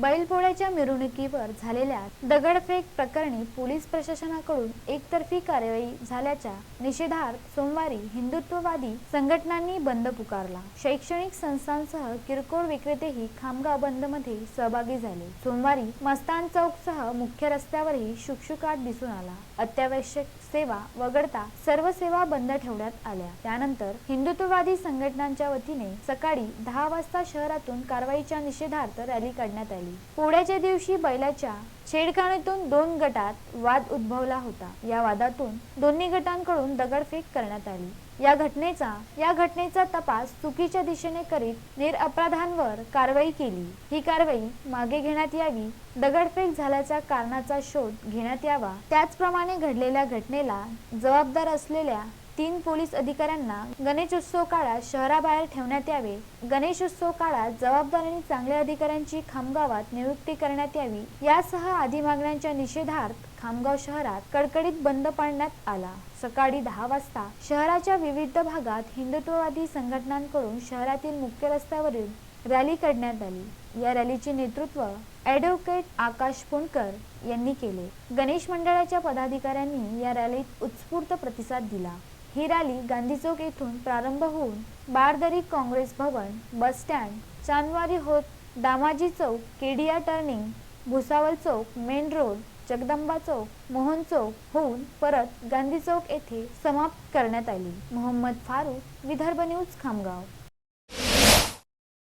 बैलपोळ्याच्या मिरवणुकीवर झालेल्या दगडफेक प्रकरणी पोलीस प्रशासनाकडून एकतर्फी कारवाई झाल्याच्या निषेधार्थ सोमवारी हिंदुत्ववादी संघटनांनी बंद पुकारला. शैक्षणिक संस्थांसह किरकोळ विक्रेतेही खामगाव बंदमध्ये सहभागी झाले. सोमवारी मस्तान चौकसह मुख्य रस्त्यावरही शुकशुकाट दिसून आला. अत्यावश्यक सेवा वगळता सर्व सेवा बंद ठेवण्यात आल्या. त्यानंतर हिंदुत्ववादी संघटनांच्या वतीने सकाळी दहा वाजता शहरातून कारवाईच्या निषेधार्थ रॅली काढण्यात आली. पोळ्याच्या दिवशी बैलाच्या छेडखानीतून दोन गटात वाद उद्भवला होता. या वादातून दोन्ही गटांकडून दगडफेक करण्यात आली. या घटनेचा या घटनेचा तपास चुकीच्या दिशेने करीत निरअपराधांवर कारवाई केली. ही कारवाई मागे घेण्यात यावी दगडफेक झाल्याच्या कारणाचा शोध घेण्यात यावा त्याचप्रमाणे घडलेल्या घटनेला जबाबदार असलेल्या तीन पोलीस अधिकाऱ्यांना गणेशोत्सव काळात शहराबाहेर ठेवण्यात यावे. गणेशोत्सव काळात जबाबदार आणि चांगल्या अधिकाऱ्यांची खामगावात नियुक्ती करण्यात यावी. यासह आदी मागण्यांच्या निषेधार्थ खामगाव शहरात कडकडीत बंद पाडण्यात आला. सकाळी दहा वाजता शहराच्या विविध भागात हिंदुत्ववादी संघटनांकडून शहरातील मुख्य रस्त्यावरील रॅली काढण्यात आली. या रॅलीचे नेतृत्व ॲडव्होकेट आकाश पुणकर यांनी केले. गणेश मंडळाच्या पदाधिकाऱ्यांनी या रॅलीत उत्स्फूर्त प्रतिसाद दिला. ही रॅली गांधी चौक येथून प्रारंभ होऊन बारदरी काँग्रेस भवन बस स्टँड चांदवारी होत Damaji chowk Kedia turning Bhusawal chowk main road Jagdamba chowk Mohan chowk होऊन परत गांधी चौक येथे समाप्त करण्यात आली. मोहम्मद फारूक विदर्भ न्यूज खामगाव.